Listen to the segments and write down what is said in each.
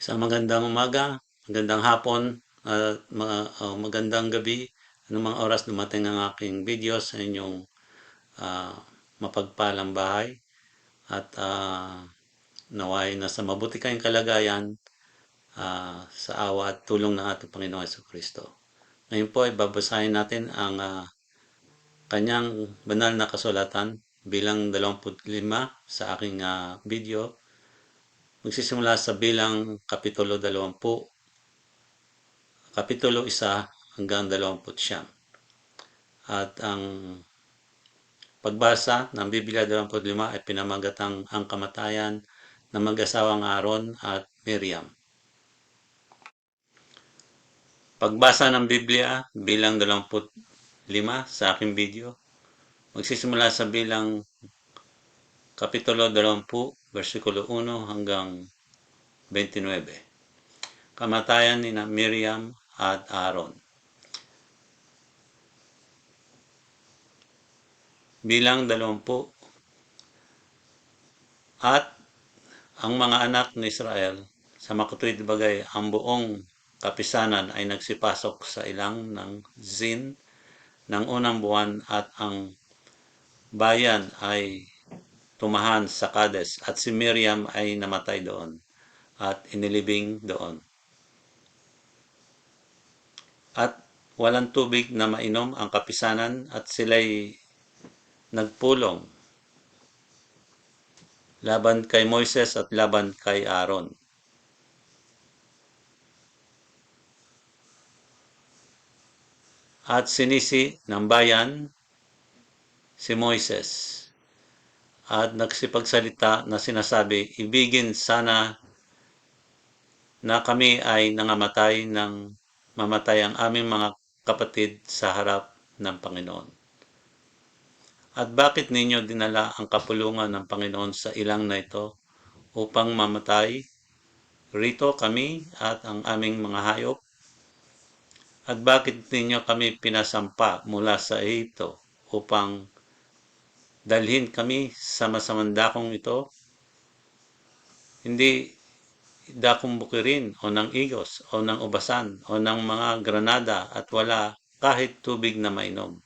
Isang magandang umaga, magandang hapon, at mga oh, magandang gabi. Anumang oras dumating ang aking video sa inyong ah, mapagpalang bahay. At ah, naway nasa mabuti kayong kalagayan ah, sa awa at tulong ng ating Panginoong Yeso Kristo. Ngayon po ay babasahin natin ang ah, kanyang banal na kasulatan bilang 25 sa aking ah, video Magsisimula sa bilang Kapitulo 20, Kapitulo 1 hanggang 20 siyam. At ang pagbasa ng Biblia 25 ay pinamagatang ang kamatayan ng mag-asawang Aaron at Miriam. Pagbasa ng Biblia bilang 25 sa aking video, magsisimula sa bilang Kapitulo 20, versikulo 1 hanggang 29. Kamatayan ni Miriam at Aaron. Bilang 20 at ang mga anak ni Israel sa makatuwid bagay ang buong kapisanan ay nagsipasok sa ilang ng Zin ng unang buwan at ang bayan ay tumahan sa Kades at si Miriam ay namatay doon at inilibing doon. At walang tubig na mainom ang kapisanan at sila'y nagpulong laban kay Moises at laban kay Aaron. At sinisi ng bayan si Moises at nagsipagsalita na sinasabi, ibigin sana na kami ay nangamatay ng mamatay ang aming mga kapatid sa harap ng Panginoon. At bakit ninyo dinala ang kapulungan ng Panginoon sa ilang na ito upang mamatay? Rito kami at ang aming mga hayop. At bakit ninyo kami pinasampa mula sa Ehipto upang dalhin kami sa masamang dakong ito, hindi dakong bukirin o ng igos o ng ubasan o ng mga granada at wala kahit tubig na mainom.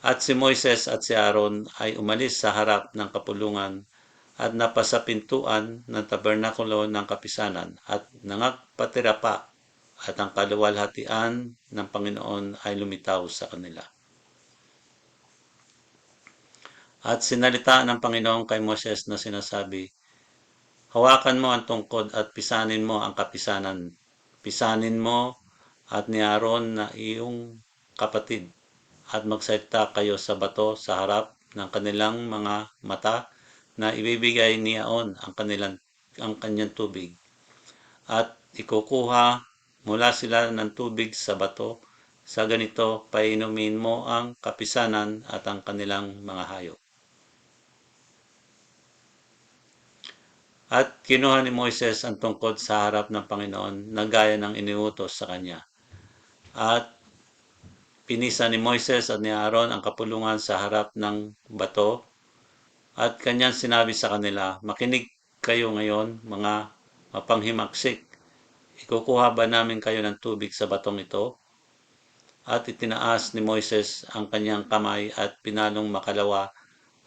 At si Moises at si Aaron ay umalis sa harap ng kapulungan at napasapintuan ng tabernakulo ng kapisanan at nangagpatira pa at ang kaluwalhatian ng Panginoon ay lumitaw sa kanila. At sinalita ng Panginoon kay Moses na sinasabi, Hawakan mo ang tungkod at pisanin mo ang kapisanan. Pisanin mo at ni Aaron na iyong kapatid at magsalita kayo sa bato sa harap ng kanilang mga mata na ibibigay ni Aon ang kanilang ang kanyang tubig. At ikukuha mula sila ng tubig sa bato. Sa ganito, painumin mo ang kapisanan at ang kanilang mga hayop. At kinuha ni Moises ang tungkod sa harap ng Panginoon na gaya ng iniutos sa kanya. At pinisa ni Moises at ni Aaron ang kapulungan sa harap ng bato at kanyang sinabi sa kanila, Makinig kayo ngayon, mga mapanghimaksik. Ikukuha ba namin kayo ng tubig sa batong ito? At itinaas ni Moises ang kanyang kamay at pinalong makalawa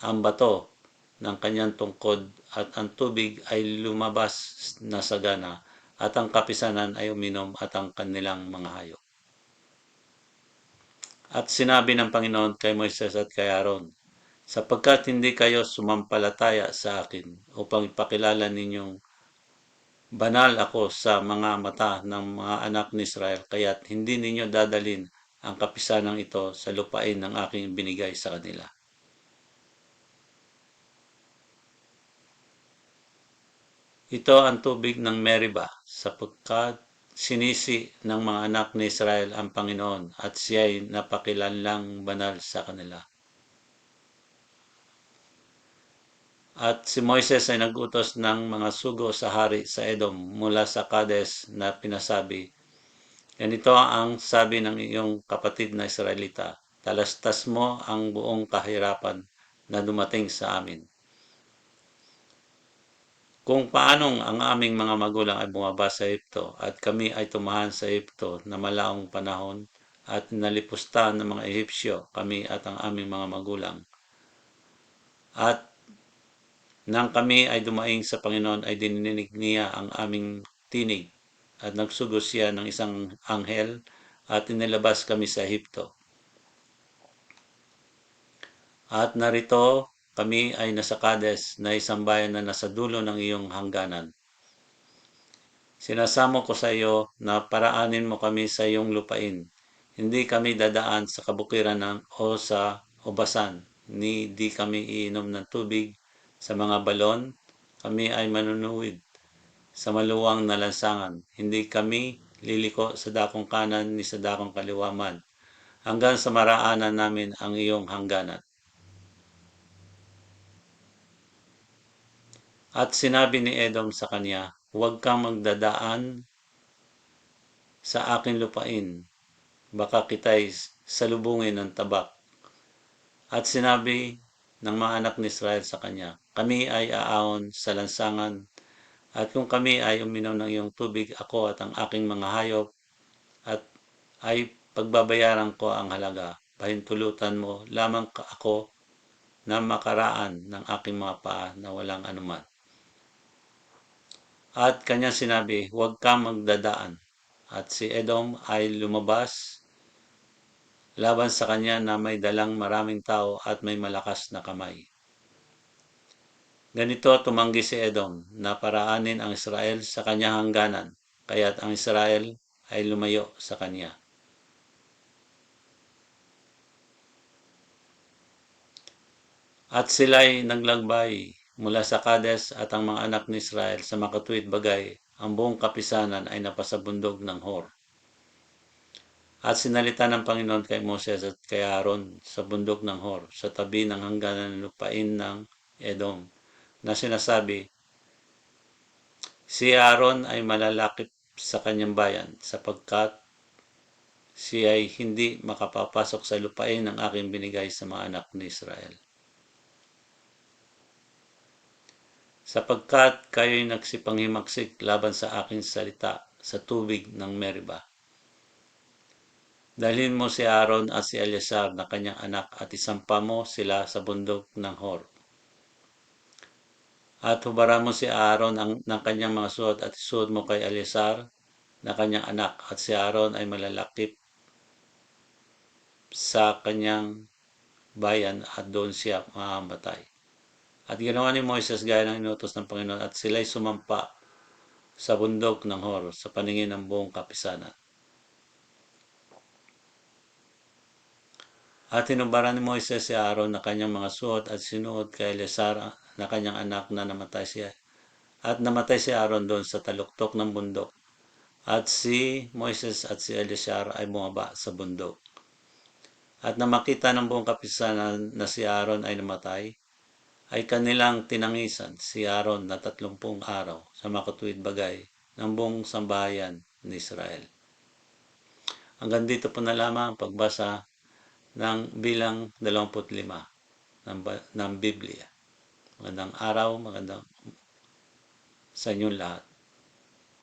ang bato ng kanyang tungkod at ang tubig ay lumabas na sagana at ang kapisanan ay uminom at ang kanilang mga hayop. At sinabi ng Panginoon kay Moises at kay Aaron, sapagkat hindi kayo sumampalataya sa akin upang ipakilala ninyong banal ako sa mga mata ng mga anak ni Israel, kaya't hindi ninyo dadalin ang kapisanang ito sa lupain ng aking binigay sa kanila. Ito ang tubig ng Meriba sapagkat sinisi ng mga anak ni Israel ang Panginoon at siya'y napakilanlang banal sa kanila. At si Moises ay nagutos ng mga sugo sa hari sa Edom mula sa Kades na pinasabi, Ganito ang sabi ng iyong kapatid na Israelita, talastas mo ang buong kahirapan na dumating sa amin kung paanong ang aming mga magulang ay bumaba sa Egypto at kami ay tumahan sa Egypto na malaong panahon at nalipustahan ng mga Ehipsyo kami at ang aming mga magulang. At nang kami ay dumaing sa Panginoon ay dininig niya ang aming tinig at nagsugos siya ng isang anghel at inilabas kami sa Ehipto. At narito kami ay nasa Kades na isang bayan na nasa dulo ng iyong hangganan. Sinasamo ko sa iyo na paraanin mo kami sa iyong lupain. Hindi kami dadaan sa kabukiran ng, o sa ubasan, ni di kami iinom ng tubig sa mga balon. Kami ay manunuwid sa maluwang na lansangan. Hindi kami liliko sa dakong kanan ni sa dakong kaliwaman hanggang sa maraanan namin ang iyong hangganan. At sinabi ni Edom sa kanya, Huwag kang magdadaan sa aking lupain, baka kita'y salubungin ng tabak. At sinabi ng mga anak ni Israel sa kanya, Kami ay aahon sa lansangan, at kung kami ay uminom ng iyong tubig, ako at ang aking mga hayop, at ay pagbabayaran ko ang halaga. Pahintulutan mo lamang ako na makaraan ng aking mga paa na walang anuman. At kanya sinabi, huwag kang magdadaan. At si Edom ay lumabas laban sa kanya na may dalang maraming tao at may malakas na kamay. Ganito tumanggi si Edom na paraanin ang Israel sa kanyang hangganan, kaya't ang Israel ay lumayo sa kanya. At sila'y naglagbay mula sa Kades at ang mga anak ni Israel sa makatuwid bagay, ang buong kapisanan ay napasabundog ng Hor. At sinalita ng Panginoon kay Moses at kay Aaron sa bundok ng Hor, sa tabi ng hangganan ng lupain ng Edom, na sinasabi, Si Aaron ay malalakip sa kanyang bayan, sapagkat siya ay hindi makapapasok sa lupain ng aking binigay sa mga anak ni Israel. Sapagkat kayo'y nagsipanghimagsik laban sa aking salita sa tubig ng Meriba. Dalhin mo si Aaron at si Eleazar na kanyang anak at isampa mo sila sa bundok ng Hor. At hubara mo si Aaron ang, ng kanyang mga suot at isuot mo kay Eleazar na kanyang anak at si Aaron ay malalakip sa kanyang bayan at doon siya mamamatay. At ginawa ni Moises gaya ng inutos ng Panginoon at sila'y sumampa sa bundok ng Hor sa paningin ng buong kapisanan. At hinubaran ni Moises si Aaron na kanyang mga suot at sinuot kay Eleazar na kanyang anak na namatay siya. At namatay si Aaron doon sa taluktok ng bundok. At si Moises at si Eleazar ay bumaba sa bundok. At na makita ng buong kapisanan na si Aaron ay namatay, ay kanilang tinangisan si Aaron na tatlumpung araw sa makatuwid bagay ng buong sambahayan ni Israel. Hanggang dito po na lamang ang pagbasa ng bilang 25 ng, ng Biblia. Magandang araw, magandang sa inyong lahat.